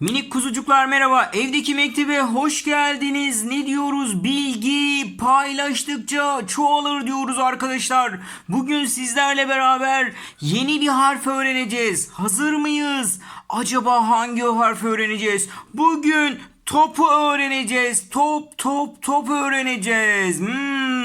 Minik kuzucuklar merhaba. Evdeki mektebe hoş geldiniz. Ne diyoruz? Bilgi paylaştıkça çoğalır diyoruz arkadaşlar. Bugün sizlerle beraber yeni bir harf öğreneceğiz. Hazır mıyız? Acaba hangi harf öğreneceğiz? Bugün topu öğreneceğiz. Top top top öğreneceğiz. Hmm.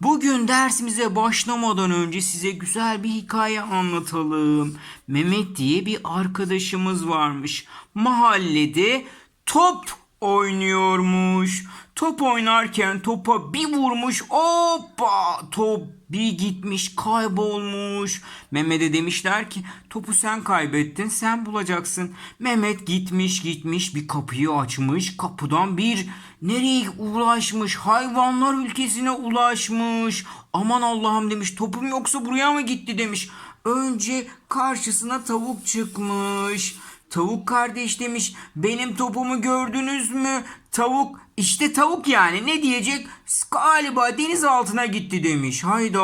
Bugün dersimize başlamadan önce size güzel bir hikaye anlatalım. Mehmet diye bir arkadaşımız varmış. Mahallede top oynuyormuş. Top oynarken topa bir vurmuş. Hoppa! Top bir gitmiş kaybolmuş. Mehmet'e demişler ki topu sen kaybettin sen bulacaksın. Mehmet gitmiş gitmiş bir kapıyı açmış. Kapıdan bir nereye ulaşmış? Hayvanlar ülkesine ulaşmış. Aman Allah'ım demiş topum yoksa buraya mı gitti demiş. Önce karşısına tavuk çıkmış. Tavuk kardeş demiş benim topumu gördünüz mü? Tavuk işte tavuk yani ne diyecek? Galiba deniz altına gitti demiş. Hayda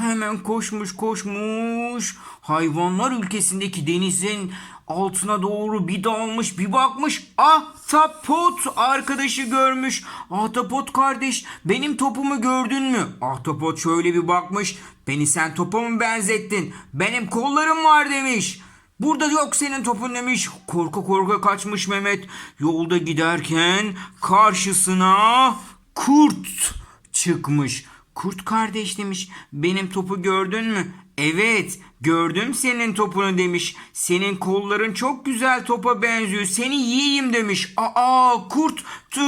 hemen koşmuş koşmuş. Hayvanlar ülkesindeki denizin altına doğru bir dalmış bir bakmış. Ahtapot arkadaşı görmüş. Ahtapot kardeş benim topumu gördün mü? Ahtapot şöyle bir bakmış. Beni sen topa mı benzettin? Benim kollarım var demiş. Burada yok senin topun demiş. Korka korka kaçmış Mehmet. Yolda giderken karşısına kurt çıkmış. Kurt kardeş demiş. Benim topu gördün mü? Evet gördüm senin topunu demiş. Senin kolların çok güzel topa benziyor. Seni yiyeyim demiş. Aa kurt tu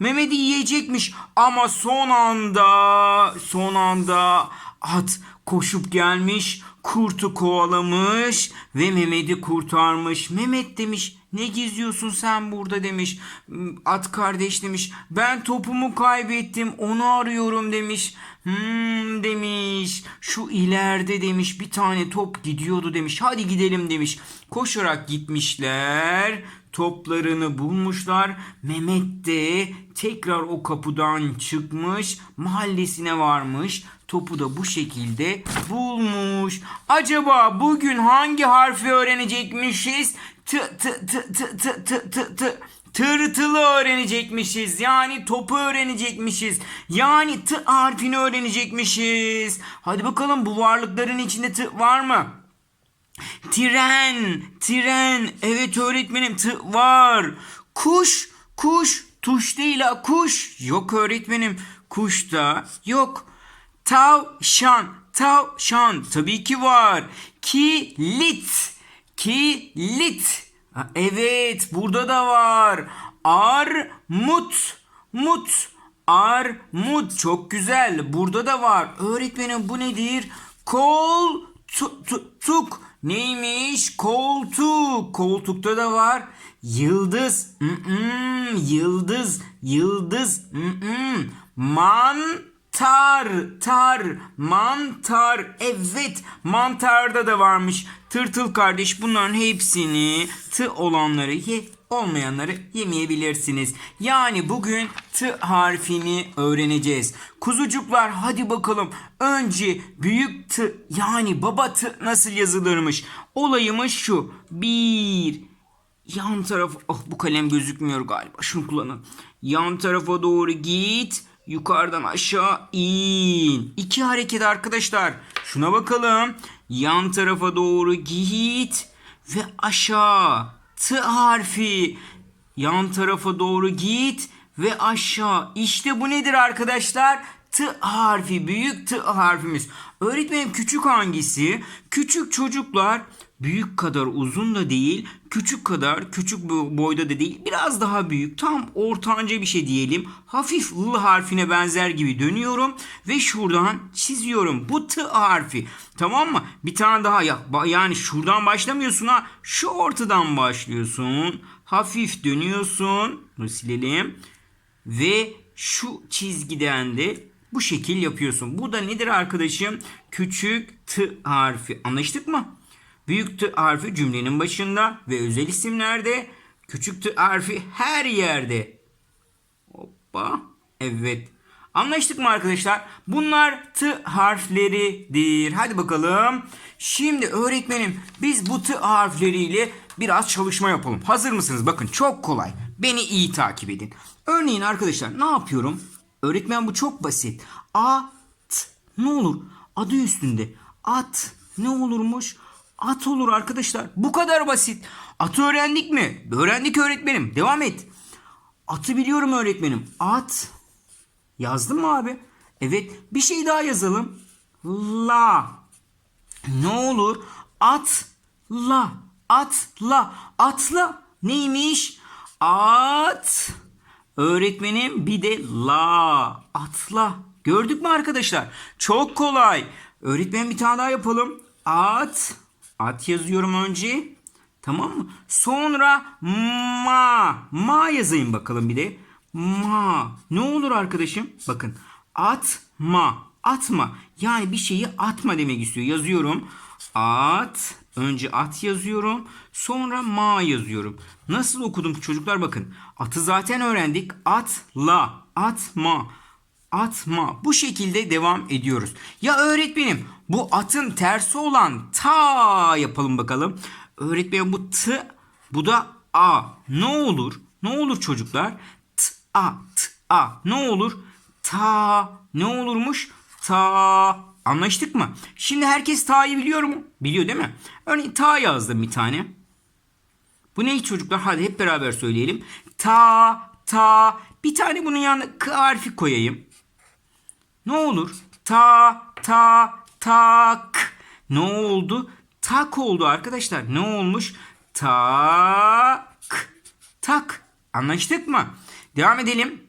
Mehmet'i yiyecekmiş. Ama son anda son anda at koşup gelmiş. Kurtu kovalamış ve Mehmet'i kurtarmış. Mehmet demiş ne geziyorsun sen burada demiş. At kardeş demiş. Ben topumu kaybettim onu arıyorum demiş. Hmm demiş. Şu ileride demiş bir tane top gidiyordu demiş. Hadi gidelim demiş. Koşarak gitmişler. Toplarını bulmuşlar. Mehmet de tekrar o kapıdan çıkmış. Mahallesine varmış. Topu da bu şekilde bulmuş. Acaba bugün hangi harfi öğrenecekmişiz? T t t t t t t t Tırtılı öğrenecekmişiz. Yani topu öğrenecekmişiz. Yani t harfini öğrenecekmişiz. Hadi bakalım bu varlıkların içinde t var mı? Tren, tren. Evet öğretmenim t var. Kuş, kuş. Tuş değil ha kuş. Yok öğretmenim. Kuş da yok. Tavşan, tavşan. Tabii ki var. Kilit, kilit. Ha, Evet burada da var. Armut, mut. Armut çok güzel. Burada da var. Öğretmenim bu nedir? Koltuk. Neymiş? Koltuk. Koltukta da var. Yıldız. Mm-mm. Yıldız. Yıldız. Mm-mm. Mantar. Tar. Mantar. Evet. Mantarda da varmış. Tırtıl kardeş bunların hepsini tı olanları ye olmayanları yemeyebilirsiniz. Yani bugün t harfini öğreneceğiz. Kuzucuklar hadi bakalım. Önce büyük t yani baba t nasıl yazılırmış? Olayımız şu. Bir yan taraf oh bu kalem gözükmüyor galiba. Şunu kullanın. Yan tarafa doğru git. Yukarıdan aşağı in. İki hareket arkadaşlar. Şuna bakalım. Yan tarafa doğru git ve aşağı. T harfi. Yan tarafa doğru git ve aşağı. İşte bu nedir arkadaşlar? T harfi. Büyük T harfimiz. Öğretmenim küçük hangisi? Küçük çocuklar büyük kadar uzun da değil, küçük kadar küçük boyda da değil, biraz daha büyük, tam ortanca bir şey diyelim. Hafif L harfine benzer gibi dönüyorum ve şuradan çiziyorum. Bu T harfi. Tamam mı? Bir tane daha ya yani şuradan başlamıyorsun ha. Şu ortadan başlıyorsun. Hafif dönüyorsun. Bunu silelim. Ve şu çizgiden de bu şekil yapıyorsun. Bu da nedir arkadaşım? Küçük T harfi. Anlaştık mı? Büyük T harfi cümlenin başında ve özel isimlerde. Küçük T harfi her yerde. Hoppa. Evet. Anlaştık mı arkadaşlar? Bunlar T harfleridir. Hadi bakalım. Şimdi öğretmenim biz bu T harfleriyle biraz çalışma yapalım. Hazır mısınız? Bakın çok kolay. Beni iyi takip edin. Örneğin arkadaşlar ne yapıyorum? Öğretmen bu çok basit. At. Ne olur? Adı üstünde. At. Ne olurmuş? At olur arkadaşlar. Bu kadar basit. Atı öğrendik mi? Öğrendik öğretmenim. Devam et. Atı biliyorum öğretmenim. At. Yazdın mı abi? Evet. Bir şey daha yazalım. La. Ne olur? Atla. Atla. Atla. Neymiş? At. Öğretmenim bir de la. Atla. Gördük mü arkadaşlar? Çok kolay. Öğretmen bir tane daha yapalım. At. At yazıyorum önce. Tamam mı? Sonra ma. Ma yazayım bakalım bir de. Ma. Ne olur arkadaşım? Bakın. Atma. Atma. Yani bir şeyi atma demek istiyor. Yazıyorum. At. Önce at yazıyorum. Sonra ma yazıyorum. Nasıl okudum çocuklar bakın. Atı zaten öğrendik. Atla. Atma. Atma. Bu şekilde devam ediyoruz. Ya öğretmenim bu atın tersi olan ta yapalım bakalım. Öğretmenim bu t bu da a. Ne olur? Ne olur çocuklar? T a t a. Ne olur? Ta. Ne olurmuş? Ta. Anlaştık mı? Şimdi herkes ta'yı biliyor mu? Biliyor değil mi? Örneğin ta yazdım bir tane. Bu ne çocuklar? Hadi hep beraber söyleyelim. Ta, ta. Bir tane bunun yanına k harfi koyayım. Ne olur? Ta, ta, tak. Ne oldu? Tak oldu arkadaşlar. Ne olmuş? Tak. Tak. Anlaştık mı? Devam edelim.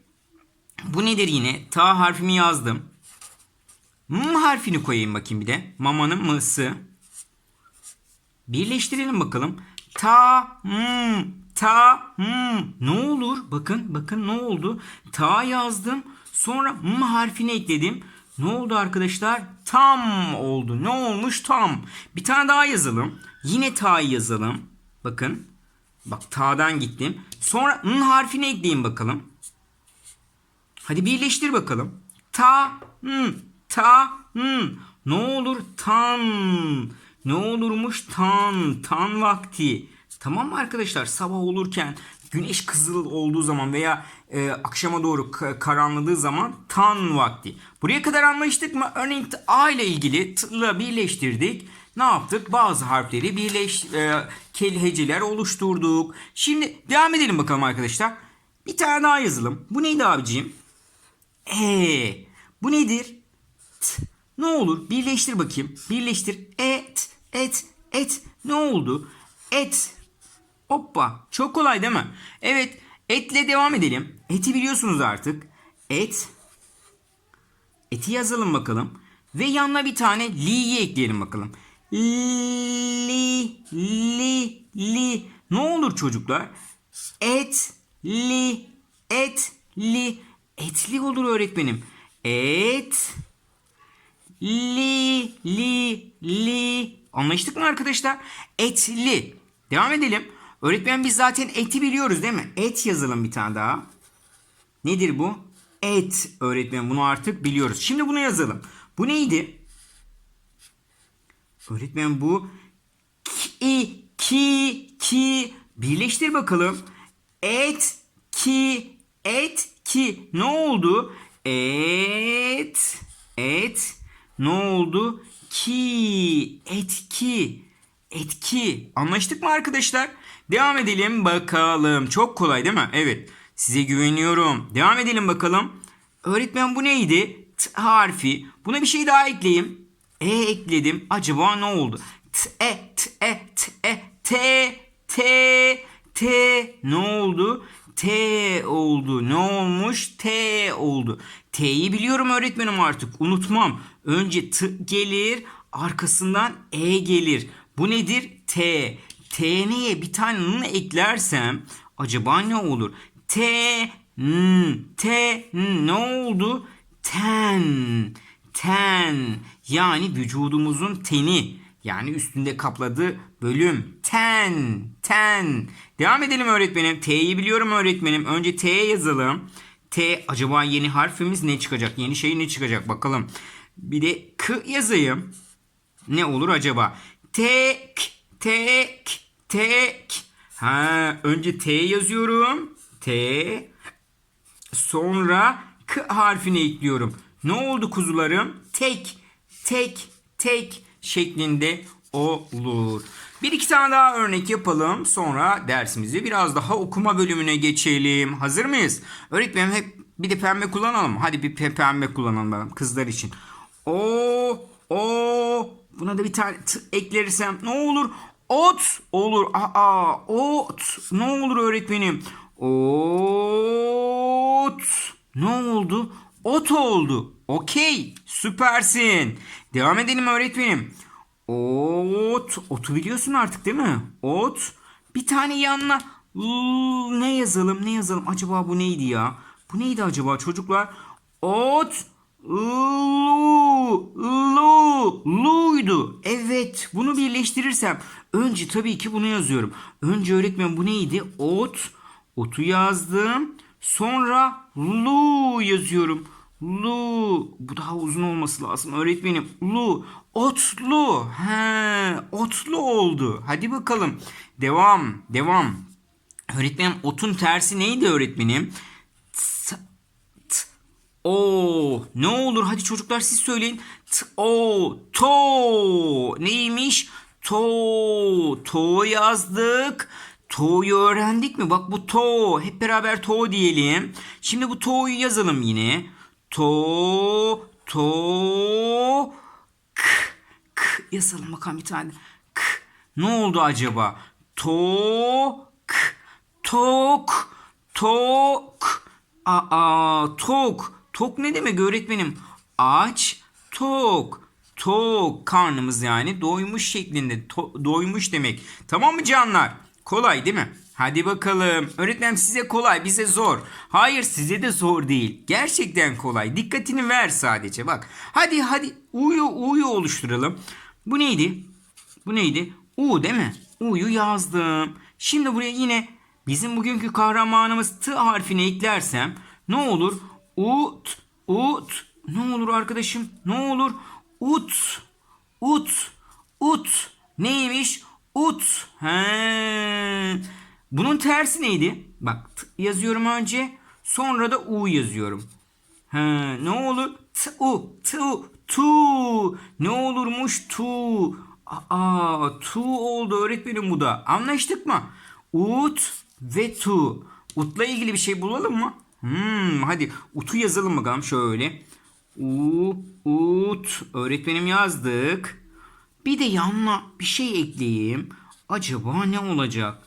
Bu nedir yine? Ta harfimi yazdım. M harfini koyayım bakayım bir de. Mamanın mısı. Birleştirelim bakalım. Ta, m, ta, m. Ne olur? Bakın, bakın ne oldu? Ta yazdım. Sonra m harfini ekledim. Ne oldu arkadaşlar? Tam oldu. Ne olmuş? Tam. Bir tane daha yazalım. Yine ta'yı yazalım. Bakın. Bak ta'dan gittim. Sonra n harfini ekleyin bakalım. Hadi birleştir bakalım. Ta, m, ta, m. Ne olur? Tan. Ne olurmuş? Tan. Tan vakti. Tamam mı arkadaşlar? Sabah olurken güneş kızıl olduğu zaman veya e, akşama doğru ka- karanladığı zaman tan vakti. Buraya kadar anlaştık mı? Örneğin A ile ilgili t ile birleştirdik. Ne yaptık? Bazı harfleri birleş e, kel oluşturduk. Şimdi devam edelim bakalım arkadaşlar. Bir tane daha yazalım. Bu neydi abiciğim? E. Bu nedir? T. Ne olur? Birleştir bakayım. Birleştir. Et. Et. Et. Ne oldu? Et. Hoppa. Çok kolay değil mi? Evet. Etle devam edelim. Eti biliyorsunuz artık. Et. Eti yazalım bakalım. Ve yanına bir tane li'yi ekleyelim bakalım. Li, li, li. Ne olur çocuklar? Et, li, et, li. Etli olur öğretmenim. Et, li, li, li. Anlaştık mı arkadaşlar? Etli. Devam edelim. Öğretmen biz zaten eti biliyoruz değil mi? Et yazalım bir tane daha. Nedir bu? Et öğretmen bunu artık biliyoruz. Şimdi bunu yazalım. Bu neydi? Öğretmen bu ki ki ki birleştir bakalım. Et ki et ki ne oldu? Et et ne oldu? Ki etki etki anlaştık mı arkadaşlar? Devam edelim bakalım. Çok kolay değil mi? Evet. Size güveniyorum. Devam edelim bakalım. Öğretmen bu neydi? T harfi. Buna bir şey daha ekleyeyim. E ekledim. Acaba ne oldu? T e t e t e t t t ne oldu? T oldu. Ne olmuş? T oldu. T'yi biliyorum öğretmenim artık. Unutmam. Önce T gelir, arkasından E gelir. Bu nedir? T. TN'ye bir tane N eklersem acaba ne olur? T N T N ne oldu? Ten. Ten. Yani vücudumuzun teni. Yani üstünde kapladığı bölüm. Ten. Ten. Devam edelim öğretmenim. T'yi biliyorum öğretmenim. Önce T yazalım. T acaba yeni harfimiz ne çıkacak? Yeni şey ne çıkacak bakalım. Bir de K yazayım. Ne olur acaba? Tek, tek, tek. Ha, önce T yazıyorum. T. Sonra K harfini ekliyorum. Ne oldu kuzularım? Tek, tek, tek şeklinde olur. Bir iki tane daha örnek yapalım. Sonra dersimizi biraz daha okuma bölümüne geçelim. Hazır mıyız? Öğretmenim hep bir de pembe kullanalım. Hadi bir pe- pembe kullanalım kızlar için. O, o. Buna da bir tane t eklersem ne olur? Ot olur. Aa, ot. Ne olur öğretmenim? Ot. Ne oldu? Ot oldu. Okey. Süpersin. Devam edelim öğretmenim. Ot. Otu biliyorsun artık değil mi? Ot. Bir tane yanına ne yazalım? Ne yazalım? Acaba bu neydi ya? Bu neydi acaba çocuklar? Ot. Lu. Lu. Lu'ydu. Evet. Bunu birleştirirsem önce tabii ki bunu yazıyorum. Önce öğretmen bu neydi? Ot. Otu yazdım. Sonra lu yazıyorum. Lu. Bu daha uzun olması lazım öğretmenim. Lu. Otlu. He, otlu oldu. Hadi bakalım. Devam. Devam. Öğretmenim otun tersi neydi öğretmenim? T- o ne olur hadi çocuklar siz söyleyin. T o to neymiş? To to yazdık. To'yu öğrendik mi? Bak bu to. Hep beraber to diyelim. Şimdi bu to'yu yazalım yine. To to k k yazalım bakalım bir tane. K. Ne oldu acaba? Tok tok tok Aa tok. Tok ne demek öğretmenim? Aç tok. Tok karnımız yani doymuş şeklinde. To- doymuş demek. Tamam mı canlar? Kolay değil mi? Hadi bakalım. Öğretmenim size kolay, bize zor. Hayır size de zor değil. Gerçekten kolay. Dikkatini ver sadece bak. Hadi hadi U'yu U'yu oluşturalım. Bu neydi? Bu neydi? U değil mi? U'yu yazdım. Şimdi buraya yine bizim bugünkü kahramanımız T harfini eklersem ne olur? Ut, ut. Ne olur arkadaşım? Ne olur? Ut, ut, ut. Neymiş? Ut. He. Bunun tersi neydi? Bak yazıyorum önce. Sonra da U yazıyorum. He, ne olur? Tu, tu, tu. Ne olurmuş tu? Aa, tu oldu öğretmenim bu da. Anlaştık mı? Ut ve tu. Ut'la ilgili bir şey bulalım mı? Hmm, hadi utu yazalım bakalım şöyle. U, ut. Öğretmenim yazdık. Bir de yanına bir şey ekleyeyim. Acaba ne olacak?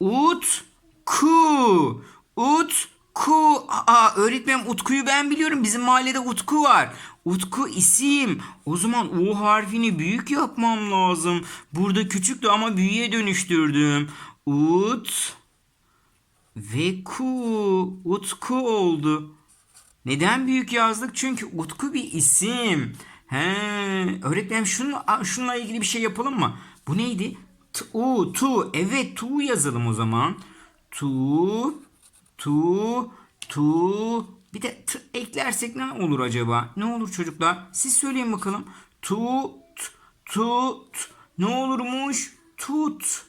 Ut ku. Ut ku. Aa öğretmenim Utku'yu ben biliyorum. Bizim mahallede Utku var. Utku isim. O zaman U harfini büyük yapmam lazım. Burada küçüktü ama büyüğe dönüştürdüm. Ut ve ku. Utku oldu. Neden büyük yazdık? Çünkü Utku bir isim. He, öğretmenim şununla, şununla ilgili bir şey yapalım mı? Bu neydi? Tu, tu. Evet, tu yazalım o zaman. Tu, tu, tu. Bir de t eklersek ne olur acaba? Ne olur çocuklar? Siz söyleyin bakalım. Tut, tut. Ne olurmuş? Tut.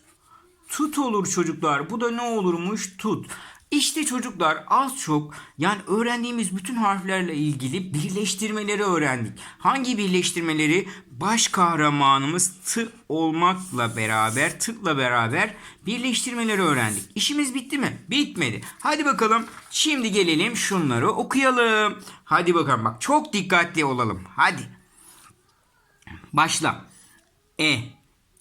Tut olur çocuklar. Bu da ne olurmuş? Tut. İşte çocuklar az çok yani öğrendiğimiz bütün harflerle ilgili birleştirmeleri öğrendik. Hangi birleştirmeleri? Baş kahramanımız t olmakla beraber, tıkla beraber birleştirmeleri öğrendik. İşimiz bitti mi? Bitmedi. Hadi bakalım şimdi gelelim şunları okuyalım. Hadi bakalım bak çok dikkatli olalım. Hadi. Başla. E.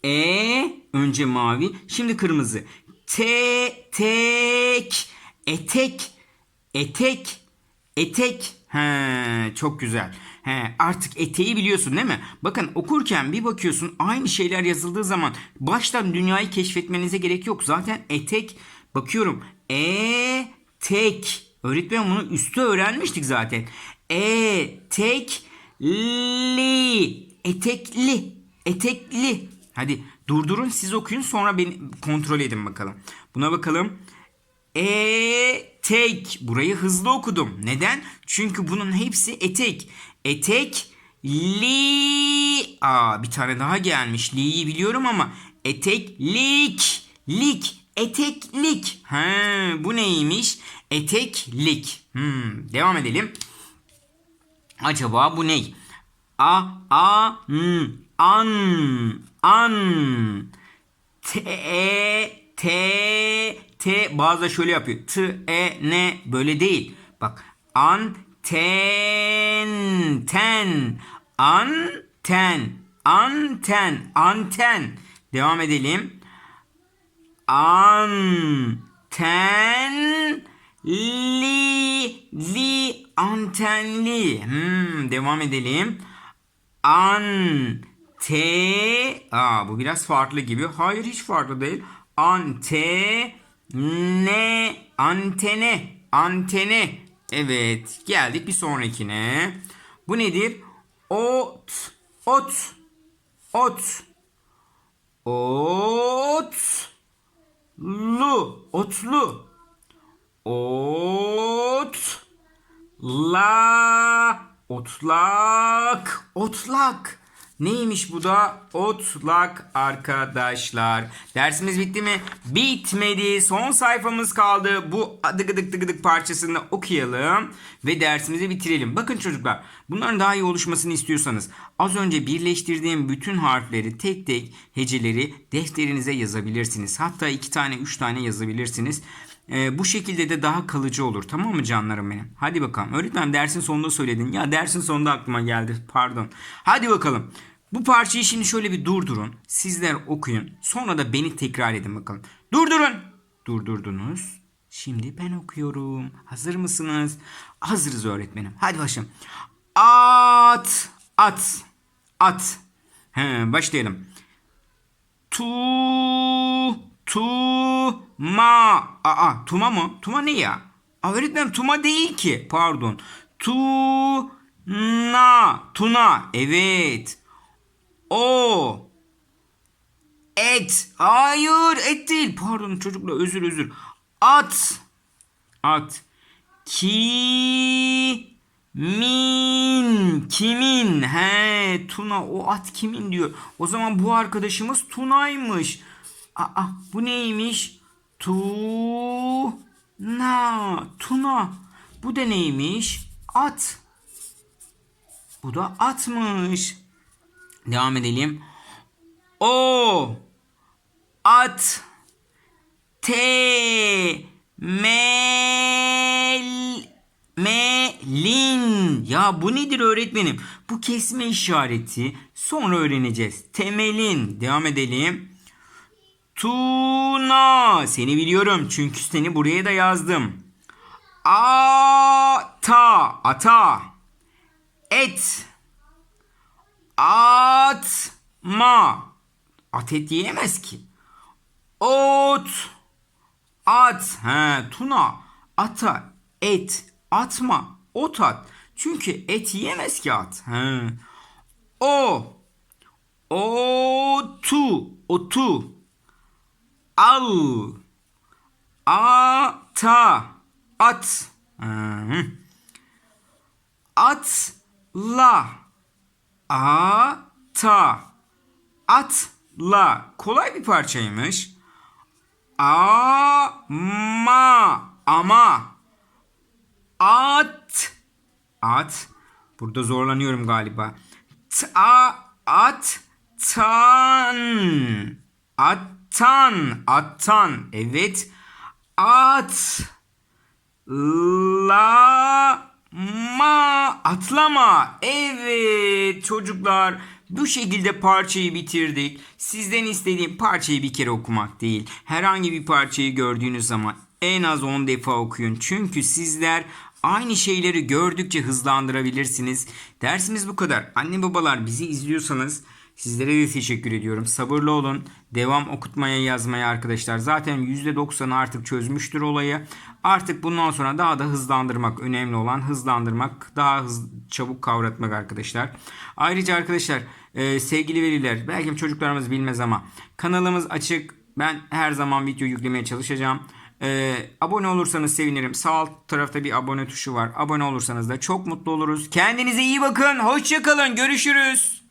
E önce mavi, şimdi kırmızı. Te tek etek etek etek. He, çok güzel. He, artık eteği biliyorsun değil mi? Bakın okurken bir bakıyorsun aynı şeyler yazıldığı zaman baştan dünyayı keşfetmenize gerek yok. Zaten etek bakıyorum. E tek. Öğretmen bunu üstü öğrenmiştik zaten. E tek li etekli etekli. Hadi durdurun siz okuyun sonra beni kontrol edin bakalım. Buna bakalım. Etek. Burayı hızlı okudum. Neden? Çünkü bunun hepsi etek. Etek li. Aa bir tane daha gelmiş. Li'yi biliyorum ama Eteklik. Lik. Eteklik. Ha, bu neymiş? Eteklik. Hmm, devam edelim. Acaba bu ne? A a n an an t e t t bazı şöyle yapıyor. T e n böyle değil. Bak an ten ten anten anten anten. Devam edelim. Anten li li antenli. Hmm, devam edelim. An te aa bu biraz farklı gibi. Hayır hiç farklı değil. Ante ne? Antene. Antene. Evet geldik bir sonrakine. Bu nedir? Ot. Ot. Ot. Ot. Lu. Otlu. Ot. La. Otlak. Otlak neymiş bu da otlak arkadaşlar dersimiz bitti mi bitmedi son sayfamız kaldı bu dıgıdık dıgıdık parçasını okuyalım ve dersimizi bitirelim bakın çocuklar bunların daha iyi oluşmasını istiyorsanız az önce birleştirdiğim bütün harfleri tek tek heceleri defterinize yazabilirsiniz hatta iki tane üç tane yazabilirsiniz ee, bu şekilde de daha kalıcı olur. Tamam mı canlarım benim? Hadi bakalım. Öğretmen dersin sonunda söyledin. Ya dersin sonunda aklıma geldi. Pardon. Hadi bakalım. Bu parçayı şimdi şöyle bir durdurun. Sizler okuyun. Sonra da beni tekrar edin bakalım. Durdurun. Durdurdunuz. Şimdi ben okuyorum. Hazır mısınız? Hazırız öğretmenim. Hadi başlayalım. At. At. At. He, başlayalım. Tu tu ma aa tuma mı? Tuma ne ya? Aa, öğretmenim tuma değil ki. Pardon. Tu na tuna. Evet. O et. Hayır et değil. Pardon çocuklar özür özür. At. At. Ki min kimin he Tuna o at kimin diyor. O zaman bu arkadaşımız Tuna'ymış. Aa bu neymiş? Tu na Tuna. Bu da neymiş? At. Bu da atmış. Devam edelim. O at te mel melin. Ya bu nedir öğretmenim? Bu kesme işareti. Sonra öğreneceğiz. Temelin. Devam edelim. Tuna. Seni biliyorum çünkü seni buraya da yazdım. Ata. Ata. Et. Atma. At et yiyemez ki. Ot. At. He, tuna. Ata. Et. Atma. Ot at. Çünkü et yiyemez ki at. He. O. Otu. Otu. Al. Ata. At. Hı. Atla. Ata. Atla. Kolay bir parçaymış. Ama. Ama. At. At. Burada zorlanıyorum galiba. Ta, at. Tan. Attan. Attan. Evet. At. La ma atlama. Evet çocuklar bu şekilde parçayı bitirdik. Sizden istediğim parçayı bir kere okumak değil. Herhangi bir parçayı gördüğünüz zaman en az 10 defa okuyun. Çünkü sizler aynı şeyleri gördükçe hızlandırabilirsiniz. Dersimiz bu kadar. Anne babalar bizi izliyorsanız Sizlere de teşekkür ediyorum. Sabırlı olun. Devam okutmaya yazmaya arkadaşlar. Zaten %90'ı artık çözmüştür olayı. Artık bundan sonra daha da hızlandırmak önemli olan hızlandırmak, daha hız, çabuk kavratmak arkadaşlar. Ayrıca arkadaşlar e, sevgili veliler belki çocuklarımız bilmez ama kanalımız açık. Ben her zaman video yüklemeye çalışacağım. Ee, abone olursanız sevinirim. Sağ alt tarafta bir abone tuşu var. Abone olursanız da çok mutlu oluruz. Kendinize iyi bakın. Hoşçakalın. Görüşürüz.